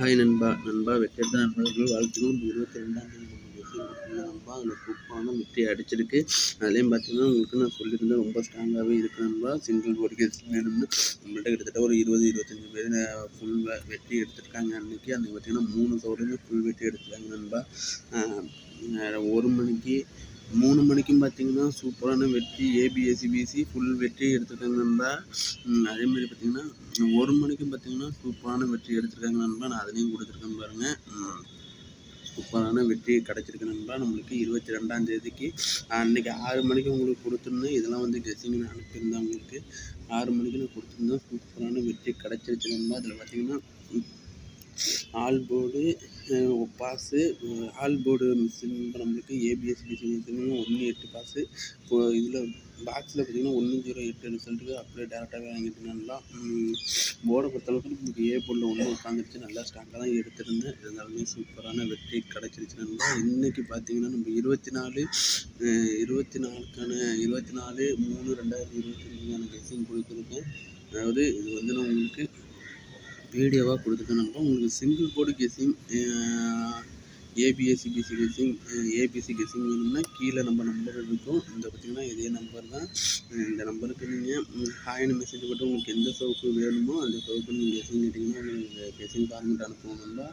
Hi நண்பா நண்பா வெற்றியற்ற நண்பர்கள் வாழ்த்துக்கள். இருபத்தி ரெண்டாம் தேதி நண்பா? அதில் சூப்பரான வெற்றி அடிச்சிருக்கு. அதுலேயும் பார்த்தீங்கன்னா உங்களுக்கு நான் சொல்லியிருந்தேன் ரொம்ப ஸ்ட்ராங்காகவே இருக்கு நண்பா. சிங்கிள் போர்டு கெஸ்ஸிங் வேணும்னு கிட்டத்தட்ட ஒரு இருபது இருபத்தஞ்சி பேர் ஃபுல் வெற்றி எடுத்திருக்காங்க அன்றைக்கி அன்றைக்கி பார்த்தீங்கன்னா மூணு சோடுமே ஃபுல் வெற்றி எடுத்துருக்காங்க நண்பா. ஒரு மணிக்கு மூணு மணிக்கும் பார்த்தீங்கன்னா சூப்பரான வெற்றி ஏபிஎஸ்சிபிசி ஃபுல் வெற்றி எடுத்திருக்காங்க நண்பா. அதேமாதிரி அதே மாதிரி பார்த்தீங்கன்னா ஒரு மணிக்கும் பார்த்தீங்கன்னா சூப்பரான வெற்றி எடுத்திருக்காங்க நண்பா. நான் அதுலேயும் கொடுத்துருக்கேன் பாருங்கள் சூப்பரான வெற்றி கிடச்சிருக்கு நண்பா. நம்மளுக்கு இருபத்தி ரெண்டாம் தேதிக்கு அன்றைக்கி ஆறு மணிக்கு உங்களுக்கு கொடுத்துருந்தேன். இதெல்லாம் வந்து கெஸ்ஸிங் நான் அனுப்பியிருந்தேன் உங்களுக்கு. ஆறு மணிக்கு நான் கொடுத்துருந்தேன். சூப்பரான வெற்றி கிடச்சிருச்சு நண்பா. அதில் பார்த்தீங்கன்னா all board boss all board machine நம்மளுக்கு ஏபிஎஸ் மிஷின் ஒன்று எட்டு பாஸு. இப்போ இதில் பாக்ஸில் பார்த்தீங்கன்னா ஒன்று ஜீரோ எட்டு ரிசல்ட்டுக்கு அப்படியே டேரெக்டாகவே வாங்கிட்டு நல்லா போர்டை பொறுத்தளவுக்கு நம்மளுக்கு ஏ போர்டில் ஒன்று உட்காந்துருச்சு. நல்லா ஸ்ட்ராங்காக தான் எடுத்திருந்தேன். இருந்தாலுமே சூப்பரான வெற்றி கிடச்சிருச்சு நண்பா இன்றைக்கி பார்த்தீங்கன்னா நம்ம இருபத்தி நாலு இருபத்தி நாலுக்கான இருபத்தி நாலு மூணு ரெண்டாயிரத்தி இருபத்தி இருபத்தஞ்சுக்கான கெஸ்ஸிங் கொடுத்துருக்கேன் அதாவது இது வந்து நான் உங்களுக்கு வீடியோவாக கொடுத்துருக்கேன் நண்பா உங்களுக்கு single board casing ABSC PC casing ABC casing வேணும்னா கீழே நம்ம நம்பர் இருக்கும். இந்த பார்த்தீங்கன்னா இதே நம்பர் தான். இந்த நம்பருக்கு நீங்கள் ஹாய்னு மெசேஜ் போட்டு உங்களுக்கு எந்த சவுக்கு வேணுமோ அந்த சவுக்கு நீங்கள் கெஸிங் கேட்டிங்கன்னா உங்களுக்கு கெஸிங் ஃபார்மெட் அனுப்புவோம் நம்ப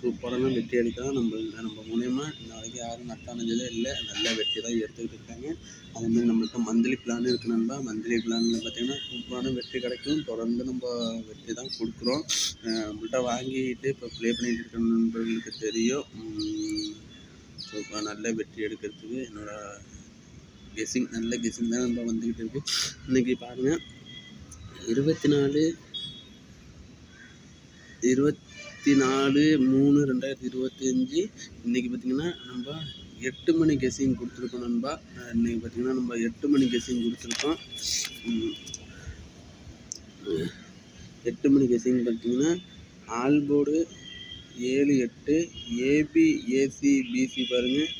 சூப்பரான வெற்றி அடிக்கலாம் நம்ம நம்ம மூலயமா நாளைக்கு யாரும் நட்டானதே இல்லை. நல்ல வெற்றி தான் எடுத்துக்கிட்டு இருக்காங்க. அதேமாதிரி நம்மளுக்கு மந்த்லி பிளான் இருக்குது நண்பா. மந்த்லி பிளானில் பார்த்தீங்கன்னா சூப்பரான வெற்றி கிடைக்கும். தொடர்ந்து நம்ம வெற்றி தான் கொடுக்குறோம். நம்மள்கிட்ட வாங்கிட்டு இப்போ ப்ளே பண்ணிகிட்டு இருக்க நண்பர்களுக்கு தெரியும். சூப்பராக நல்ல வெற்றி எடுக்கிறதுக்கு என்னோடய கெஸ்ஸிங் நல்ல கெஸ்ஸிங் தான் நம்ம வந்துக்கிட்டு இருக்குது இன்றைக்கி பாருங்கள் இருபத்தி நாலு இருபத்தி நாலு மூணு ரெண்டாயிரத்தி இருபத்தி அஞ்சு இன்றைக்கி பார்த்திங்கன்னா நம்ம எட்டு மணி கெஸ்ஸிங் கொடுத்துருக்கோம் நண்பா. இன்றைக்கி பார்த்திங்கன்னா நம்ம எட்டு மணி கெஸ்ஸிங் கொடுத்துருக்கோம். எட்டு மணி கெஸ்ஸிங் பார்த்திங்கன்னா ஆல்போர்டு ஏழு எட்டு ஏபி ஏசி பிசி பாருங்கள்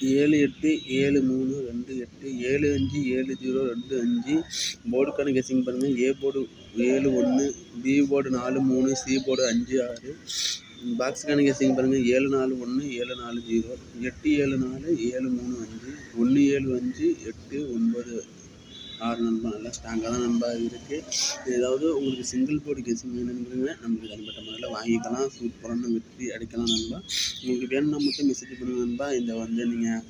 ஏழு எட்டு ஏழு மூணு ரெண்டு எட்டு ஏழு அஞ்சு ஏழு ஜீரோ ரெண்டு அஞ்சு. போர்டு கணக்கு கெஸ்ஸிங் பாருங்கள் ஏ போர்டு ஏழு ஒன்று பி போர்டு நாலு மூணு சி போர்டு அஞ்சு ஆறு. பாக்ஸுக்கான கெஸ்ஸிங் பாருங்கள் ஏழு நாலு ஒன்று ஏழு நாலு ஜீரோ. எட்டு ஏழு நாலு ஏழு மூணு அஞ்சு. ஒன்று ஏழு அஞ்சு எட்டு ஒன்பது. ஆறு நண்பா நல்லா ஸ்ட்ராங்காக தான் நண்பா இருக்குது ஏதாவது உங்களுக்கு சிங்கிள் போர்டு கேசிங் வேணுங்கிறீங்க நம்மளுக்கு தனிப்பட்ட முறையில் வாங்கிக்கலாம். சூப்பரான வெற்றி அடிக்கலாம் நண்பா உங்களுக்கு வேணும்னா மட்டும் மெசேஜ் பண்ணுங்க நண்பா. இந்த வந்து நீங்கள்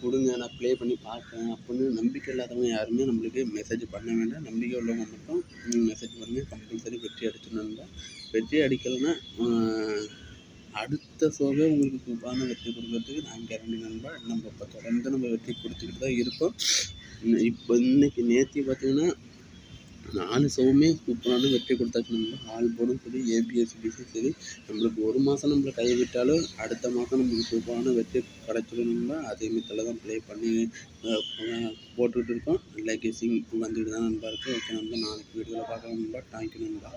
கொடுங்க நான் ப்ளே பண்ணி பார்க்குறேன் அப்படின்னு நம்பிக்கை இல்லாதவங்க யாருமே நம்மளுக்கு மெசேஜ் பண்ண வேண்டாம். நம்பிக்கை உள்ளவங்க மட்டும் மெசேஜ் பண்ணுங்கள் கம்பல்சரி வெற்றி அடிச்சிடணும் நண்பா. வெற்றி அடிக்கலைன்னா அடுத்த சோகை உங்களுக்கு சூப்பரான வெற்றி கொடுக்கறதுக்கு நான் கேரண்டி நண்பா. நம்ம இப்போ தொடர்ந்து நம்ம வெற்றி கொடுத்துக்கிட்டு தான் இருக்கோம். இப்போ இன்னைக்கு நேற்று பார்த்தீங்கன்னா நாலு ஷோவுமே சூப்பரான வெற்றி கொடுத்தாச்சு. நம்ம ஆல் போர்டும் சரி ஏபிஎஸ் சரி. நம்மளுக்கு ஒரு மாதம் நம்மளை கைவிட்டாலும் அடுத்த மாதம் நம்மளுக்கு சூப்பரான வெற்றி கிடச்சிடணும்னா அதே மெத்தடில் தான் ப்ளே பண்ணி போட்டுக்கிட்டு இருக்கோம். எல்லா கேஸிங் வந்துட்டு தான் நண்பா இருக்குது ஓகே நண்பா நாளைக்கு வீடியோவில் பார்க்கலாம் நண்பா. தேங்க்யூ நண்பா.